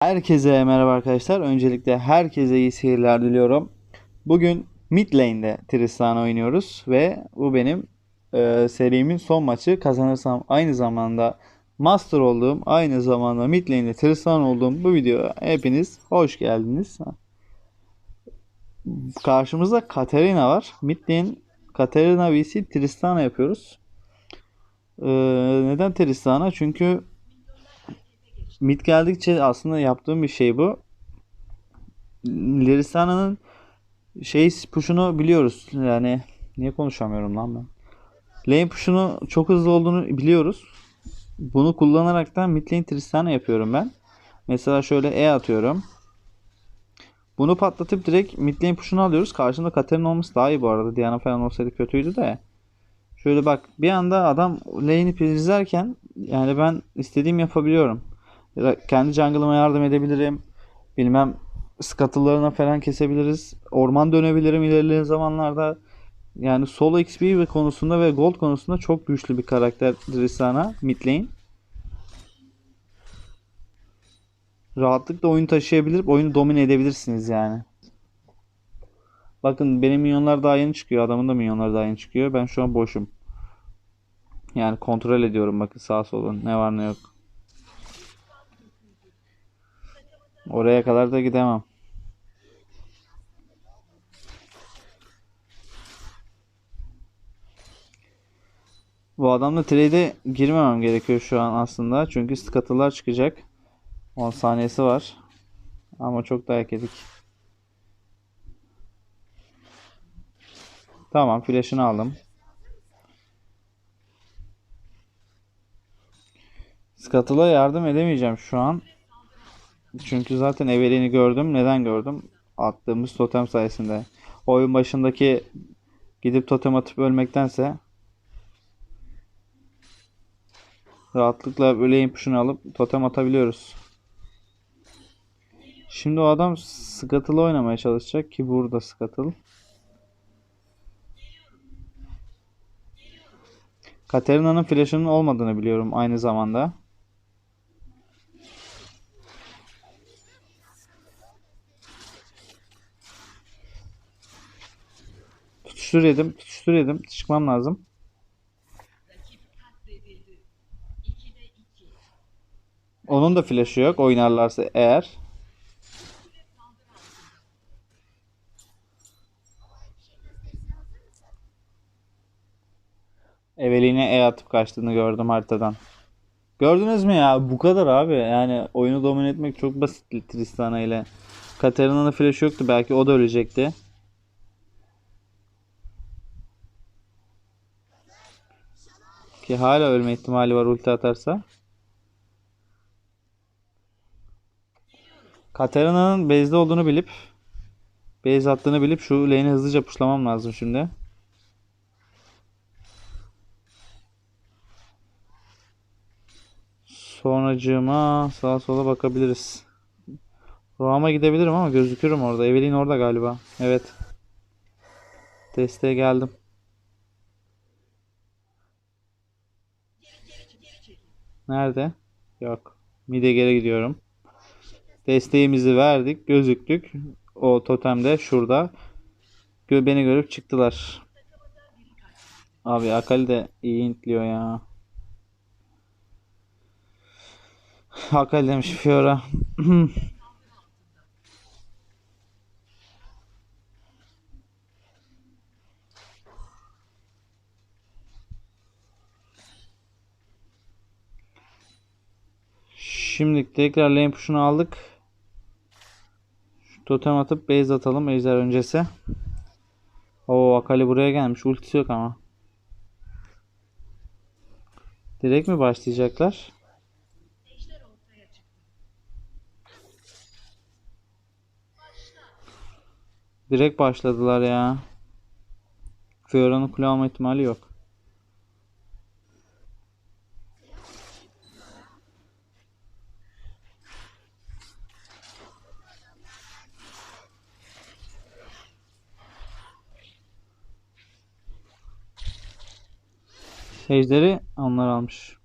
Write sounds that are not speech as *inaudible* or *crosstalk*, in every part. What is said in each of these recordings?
Herkese merhaba arkadaşlar. Öncelikle herkese iyi seyirler diliyorum. Bugün mid lane'de Tristana oynuyoruz ve bu benim e, serimin son maçı. Kazanırsam aynı zamanda master olduğum, aynı zamanda mid lane'de Tristana olduğum bu videoya hepiniz hoş geldiniz. Karşımızda Katarina var. Mid lane Katarina vs Tristana yapıyoruz. E, neden Tristana? Çünkü Mid geldikçe aslında yaptığım bir şey bu. Lirisana'nın şey push'unu biliyoruz. Yani niye konuşamıyorum lan ben? Lane push'unu çok hızlı olduğunu biliyoruz. Bunu kullanaraktan mid lane Tristana yapıyorum ben. Mesela şöyle E atıyorum. Bunu patlatıp direkt mid lane push'unu alıyoruz. Karşında Katarina olması daha iyi bu arada. Diana falan olsaydı kötüydü de. Şöyle bak bir anda adam lane'i prizlerken yani ben istediğim yapabiliyorum. Ya da kendi jungle'ıma yardım edebilirim. Bilmem scuttle'larına falan kesebiliriz. Orman dönebilirim ilerleyen zamanlarda. Yani solo XP ve konusunda ve gold konusunda çok güçlü bir karakter Tristana mid lane. Rahatlıkla oyun taşıyabilir, oyunu domine edebilirsiniz yani. Bakın benim minyonlar daha yeni çıkıyor. Adamın da minyonları daha yeni çıkıyor. Ben şu an boşum. Yani kontrol ediyorum bakın sağ solun ne var ne yok. Oraya kadar da gidemem. Bu adamla trade'e girmemem gerekiyor şu an aslında. Çünkü scuttle'lar çıkacak. 10 saniyesi var. Ama çok dayak yedik. Tamam flash'ını aldım. Scuttle'a yardım edemeyeceğim şu an. Çünkü zaten Evelyn'i gördüm. Neden gördüm? Attığımız totem sayesinde. Oyun başındaki gidip totem atıp ölmektense rahatlıkla böyle push'unu alıp totem atabiliyoruz. Şimdi o adam Scuttle oynamaya çalışacak ki burada Scuttle. Katarina'nın flash'ının olmadığını biliyorum aynı zamanda. Tutuştur yedim. Tutuştur yedim. Çıkmam lazım. Onun da flash'ı yok. Oynarlarsa eğer. Eveline E atıp kaçtığını gördüm haritadan. Gördünüz mü ya? Bu kadar abi. Yani oyunu domine etmek çok basit Tristana ile. Katarina'nın flash yoktu. Belki o da ölecekti. Ki hala ölme ihtimali var ulti atarsa. Katarina'nın base'de olduğunu bilip base attığını bilip şu lane'i hızlıca pushlamam lazım şimdi. Sonracığıma sağa sola bakabiliriz. Roam'a gidebilirim ama gözükürüm orada. Evelyn orada galiba. Evet. Desteğe geldim. Nerede? Yok. Mide geri gidiyorum. Desteğimizi verdik. Gözüktük. O totemde şurada. Beni görüp çıktılar. Abi Akali de iyi intliyor ya. Akali demiş Fiora. *clears throat* Şimdi tekrar lane push'unu aldık. Şu totem atıp base atalım ejder öncesi. Oo Akali buraya gelmiş. Ultisi yok ama. Direkt mi başlayacaklar? Direkt başladılar ya. Fiora'nın kule alma ihtimali yok. Ejderi onlar almış.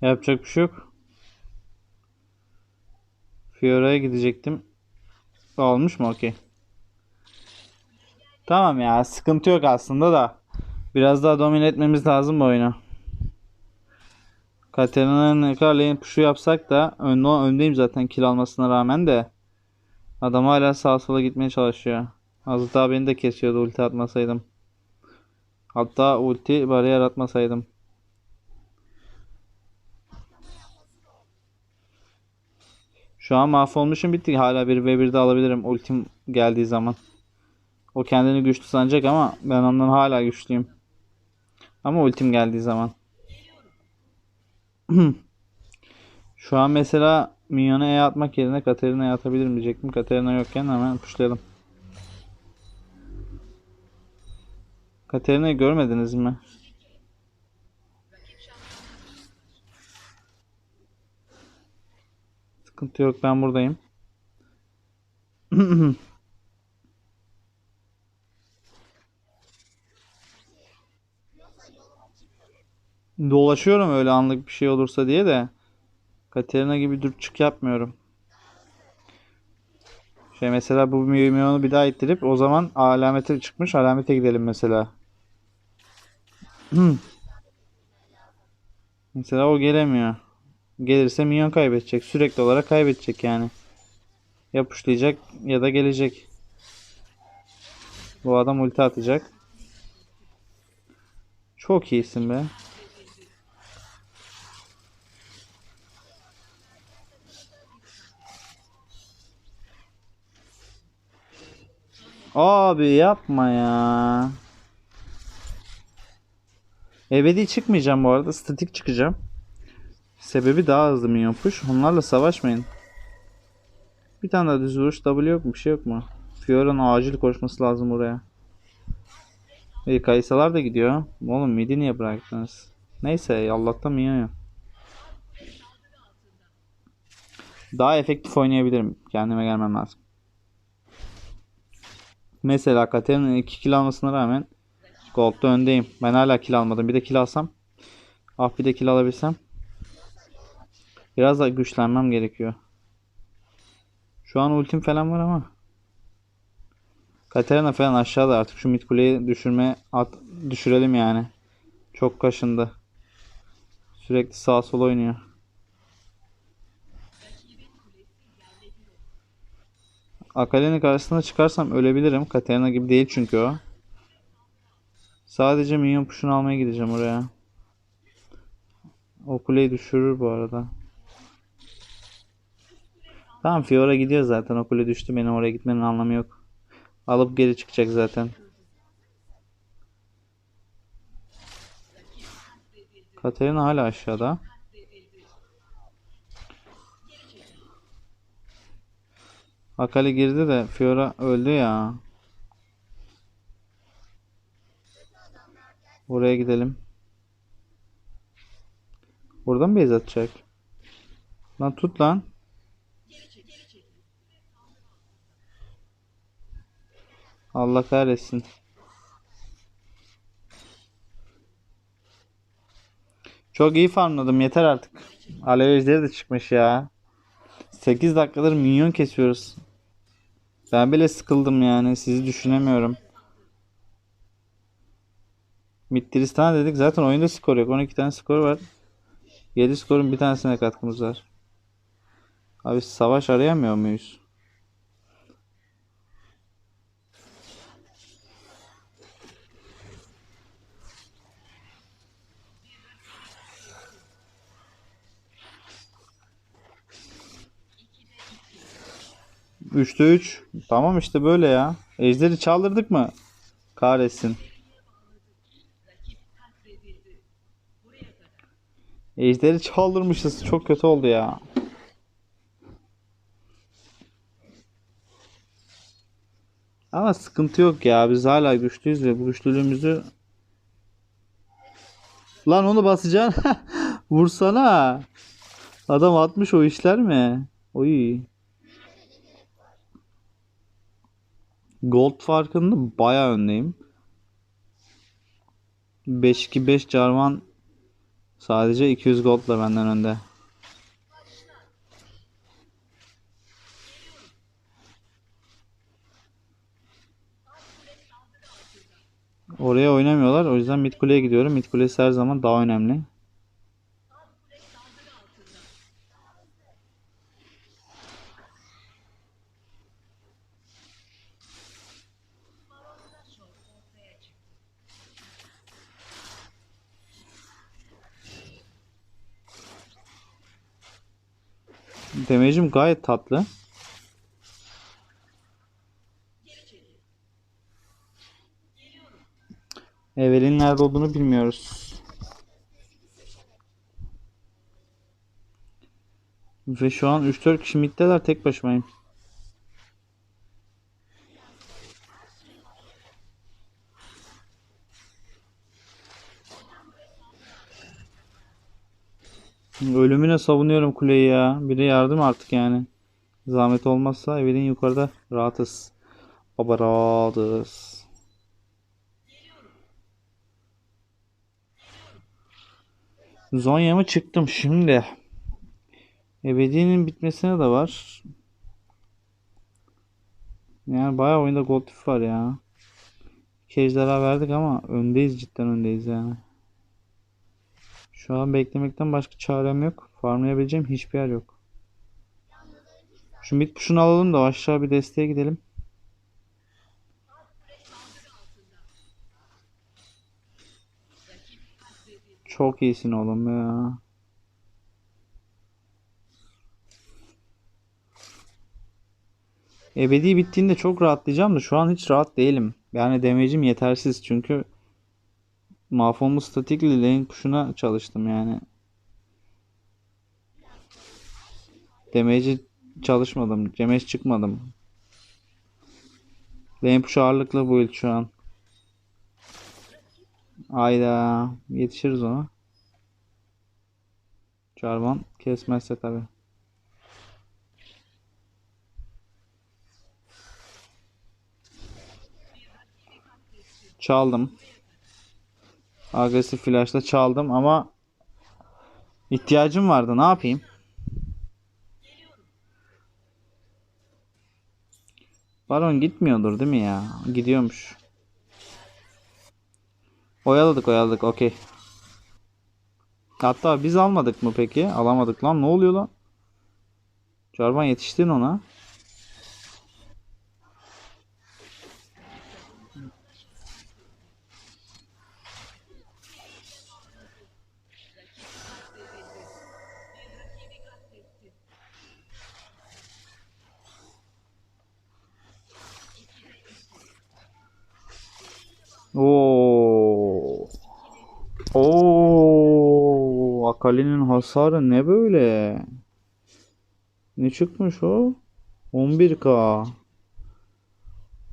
Yapacak bir şey yok. Fiora'ya gidecektim. Almış mı? Okey. Tamam ya. Sıkıntı yok aslında da. Biraz daha domine etmemiz lazım bu oyunu. Katerina'nın Carly'in puşu yapsak da önde, öndeyim zaten kil almasına rağmen de. Adam hala sağa sola gitmeye çalışıyor. Az daha beni de kesiyordu ulti atmasaydım. Hatta ulti bariyer atmasaydım. Şu an mahvolmuşum bitti. Hala bir v 1'de alabilirim ultim geldiği zaman. O kendini güçlü sanacak ama ben ondan hala güçlüyüm. Ama ultim geldiği zaman. *clears throat* Şu an mesela Minyon'a E atmak yerine Katarina'ya atabilirim diyecektim. Katarina yokken hemen pushlayalım. Katarina'yı görmediniz mi? Sıkıntı yok ben buradayım. *clears throat* Dolaşıyorum öyle anlık bir şey olursa diye de Katerina gibi dur çık yapmıyorum. Şey mesela bu milyonu bir daha ittirip o zaman alamete çıkmış alamete gidelim mesela. *clears throat* Mesela o gelemiyor. Gelirse minyon kaybedecek. Sürekli olarak kaybedecek yani. Ya pushlayacak ya da gelecek. Bu adam ulti atacak. Çok iyisin be. Abi yapma ya. Ebedi çıkmayacağım bu arada. Statik çıkacağım. Sebebi daha hızlı minyon push. Onlarla savaşmayın. Bir tane daha düz vuruş W yok mu? Bir şey yok mu? Fiora'nın acil koşması lazım buraya. İyi kayısalar da gidiyor. Oğlum midi niye bıraktınız? Neyse Allah'tan minyon yok. Daha efektif oynayabilirim. Kendime gelmem lazım. Mesela Katerina'nın 2 kill almasına rağmen Gold'da öndeyim. Ben hala kill almadım. Bir de kill alsam. Ah bir de kill alabilsem. Biraz daha güçlenmem gerekiyor. Şu an ultim falan var ama. Katerina falan aşağıda artık şu mid kuleyi düşürme at düşürelim yani. Çok kaşındı. Sürekli sağa sola oynuyor. Akale'nin karşısına çıkarsam ölebilirim. Katerina gibi değil çünkü o. Sadece minyon push'unu almaya gideceğim oraya. O kuleyi düşürür bu arada. Tamam Fiora gidiyor zaten. O kule düştü. Benim oraya gitmenin anlamı yok. Alıp geri çıkacak zaten. Katerina hala aşağıda. Akali girdi de Fiora öldü ya. Oraya gidelim. Buradan mı base atacak? Lan tut lan. Allah kahretsin. Çok iyi farmladım yeter artık. Alev de çıkmış ya. 8 dakikadır minyon kesiyoruz. Ben bile sıkıldım yani. Sizi düşünemiyorum. Midtristan dedik. Zaten oyunda skor yok. 12 tane skor var. 7 skorun bir tanesine katkımız var. Abi savaş arayamıyor muyuz? Üçte 3. Tamam işte böyle ya. Ejderi çaldırdık mı? Kahretsin. Ejderi çaldırmışız. Çok kötü oldu ya. Ama sıkıntı yok ya. Biz hala güçlüyüz ve bu güçlülüğümüzü Lan onu basacaksın. *laughs* Vursana. Adam atmış o işler mi? Oy. Gold farkında bayağı öndeyim. 5-2-5 Jarvan Sadece 200 goldla benden önde. Oraya oynamıyorlar. O yüzden mid kuleye gidiyorum. Mid kulesi her zaman daha önemli. Damage'im gayet tatlı. Evelyn nerede olduğunu bilmiyoruz. Ve şu an 3-4 kişi middeler tek başımayım. Ölümüne savunuyorum kuleyi ya. Biri yardım artık yani. Zahmet olmazsa Evelyn yukarıda rahatız. Baba rahatız. Zonya mı çıktım şimdi. Ebedi'nin bitmesine de var. Yani bayağı oyunda gold var ya. İki ejderha verdik ama öndeyiz cidden öndeyiz yani. Şu an beklemekten başka çarem yok. Farmlayabileceğim hiçbir yer yok. Şu mid push'unu alalım da aşağı bir desteğe gidelim. Çok iyisin oğlum ya. Ebedi bittiğinde çok rahatlayacağım da şu an hiç rahat değilim. Yani damage'im yetersiz çünkü mahvolmuş statikli lane push'una çalıştım yani. Damage'i çalışmadım. Damage çıkmadım. Lane push ağırlıklı build şu an. Ayda yetişiriz ona. Jarvan kesmezse tabi. Çaldım. Agresif flash'la çaldım ama ihtiyacım vardı. Ne yapayım? Baron gitmiyordur değil mi ya? Gidiyormuş. Oyaladık oyaladık okey. Hatta biz almadık mı peki? Alamadık lan ne oluyor lan? Jarvan yetiştin ona. Oo. Oo. Akali'nin hasarı ne böyle? Ne çıkmış o? 11k.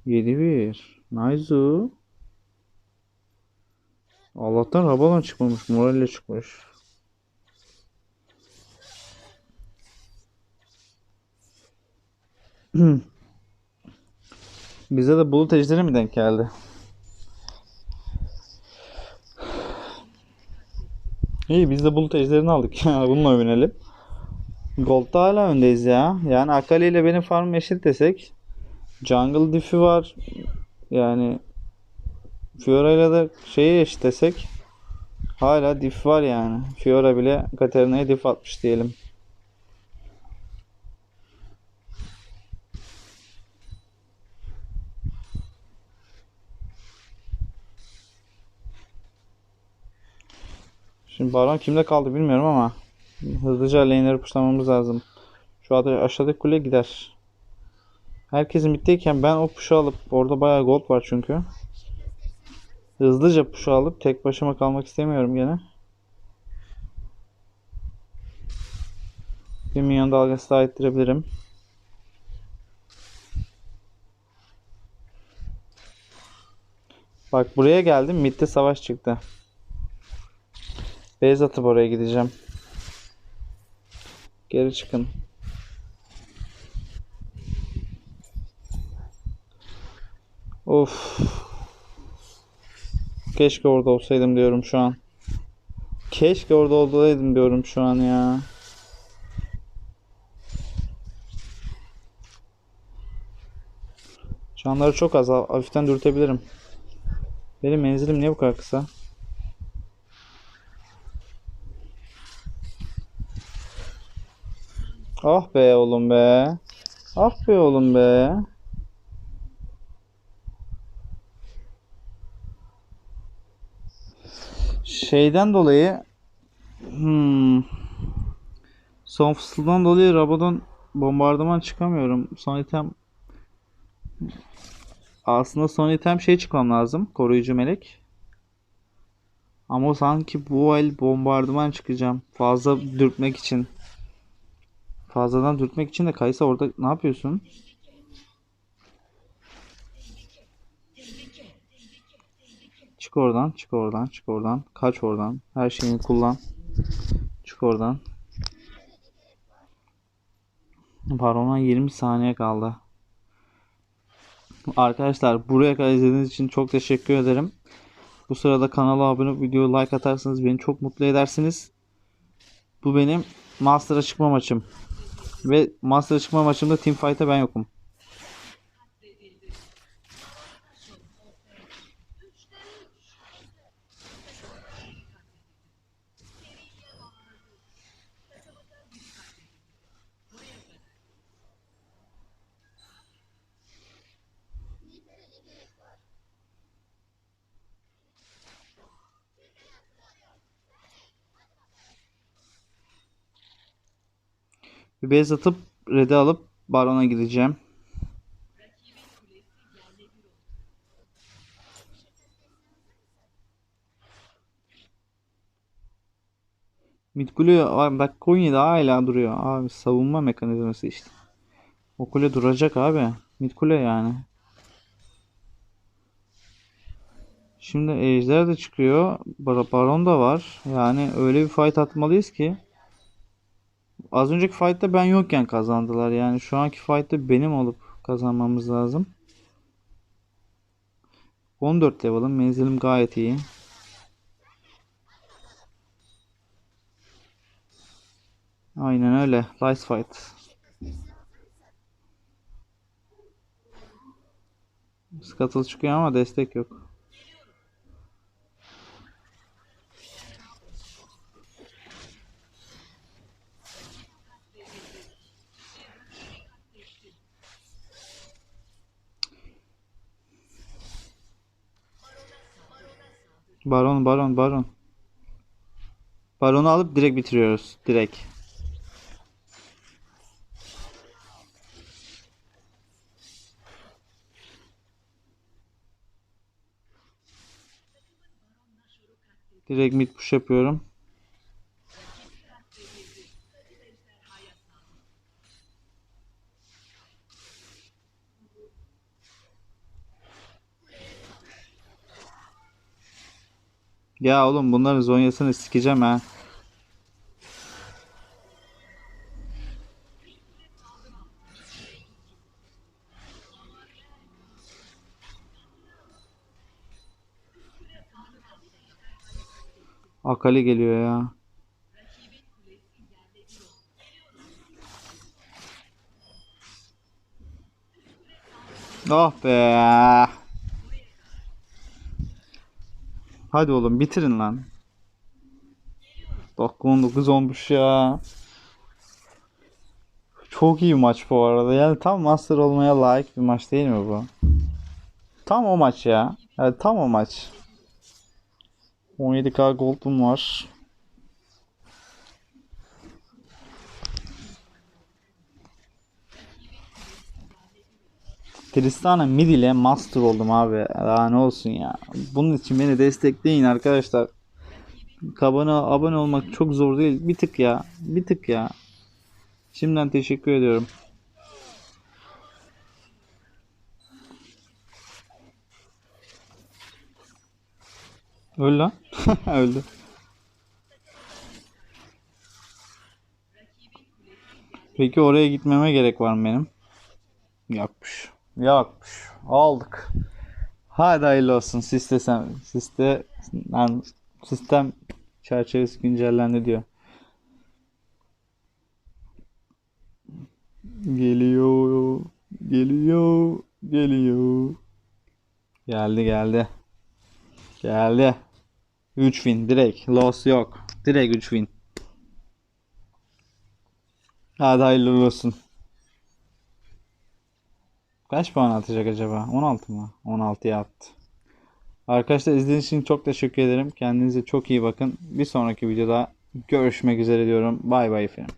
7-1. Nice. Allah'tan Rabalan çıkmamış. Moralle çıkmış. *clears throat* Bize de bulut ejderi mi denk geldi? İyi biz de bulut ejderini aldık. Yani *laughs* bununla övünelim. Gold'da hala öndeyiz ya. Yani Akali ile benim farmım eşit desek. Jungle diff'i var. Yani Fiora ile de şeyi eşit desek. Hala diff var yani. Fiora bile Katarina'ya diff atmış diyelim. Şimdi Baron kimde kaldı bilmiyorum ama hızlıca lane'leri pushlamamız lazım. Şu aşağıdaki kule gider. Herkesin middeyken ben o push'u alıp orada bayağı gold var çünkü. Hızlıca push'u alıp tek başıma kalmak istemiyorum gene. Bir minyon dalgası daha ettirebilirim. Bak buraya geldim. Mid'de savaş çıktı. Base atıp oraya gideceğim. Geri çıkın. Of. Keşke orada olsaydım diyorum şu an. Keşke orada olaydım diyorum şu an ya. Canları çok az. Hafiften dürtebilirim. Benim menzilim niye bu kadar kısa? Ah be oğlum be. Ah be oğlum be. Şeyden dolayı hmm, son fısıldan dolayı Rabadon bombardıman çıkamıyorum. Son item aslında son item şey çıkmam lazım. Koruyucu melek. Ama sanki bu el bombardıman çıkacağım. Fazla dürtmek için. Fazladan dürtmek için de Kaysa orada ne yapıyorsun? Çık oradan, çık oradan, çık oradan. Kaç oradan. Her şeyini kullan. Çık oradan. Baron'a 20 saniye kaldı. Arkadaşlar buraya kadar izlediğiniz için çok teşekkür ederim. Bu sırada kanala abone olup videoya like atarsanız beni çok mutlu edersiniz. Bu benim Master'a çıkma maçım. Ve Master'a çıkma maçımda Teamfight'ta ben yokum. Bir base atıp red'i alıp Baron'a gideceğim. Mid kule dakika 17 hala duruyor. Abi savunma mekanizması işte. O kule duracak abi. Mid kule yani. Şimdi ejder de çıkıyor. Bar- Baron da var. Yani öyle bir fight atmalıyız ki. Az önceki fight'ta ben yokken kazandılar. Yani şu anki fight'ta benim olup kazanmamız lazım. 14 level'ım. Menzilim gayet iyi. Aynen öyle. Nice fight. Scuttle çıkıyor ama destek yok. Baron, baron, baron. Baronu alıp direkt bitiriyoruz. Direkt. Direkt mid push yapıyorum. Ya oğlum bunların zonyasını sikeceğim ha. Akali geliyor ya. Oh be. Hadi oğlum bitirin lan. Dakika 19 olmuş ya. Çok iyi maç bu arada. Yani tam master olmaya layık bir maç değil mi bu? Tam o maç ya. Evet tam o maç. 17k gold'um var. Tristana mid ile master oldum abi. Daha ne olsun ya. Bunun için beni destekleyin arkadaşlar. Abone, abone olmak çok zor değil. Bir tık ya. Bir tık ya. Şimdiden teşekkür ediyorum. Öl lan. *laughs* Öldü. Peki oraya gitmeme gerek var mı benim? Yokmuş. Yokmuş. Aldık. Hadi hayırlı olsun. Sistem, sistem, yani sistem çerçevesi güncellendi diyor. Geliyor, geliyor, geliyor. Geldi geldi. Geldi. 3 win direkt. Loss yok. Direkt 3 win. Hadi hayırlı olsun. Kaç puan atacak acaba? 16 mı? 16'ya attı. Arkadaşlar izlediğiniz için çok teşekkür ederim. Kendinize çok iyi bakın. Bir sonraki videoda görüşmek üzere diyorum. Bay bay efendim.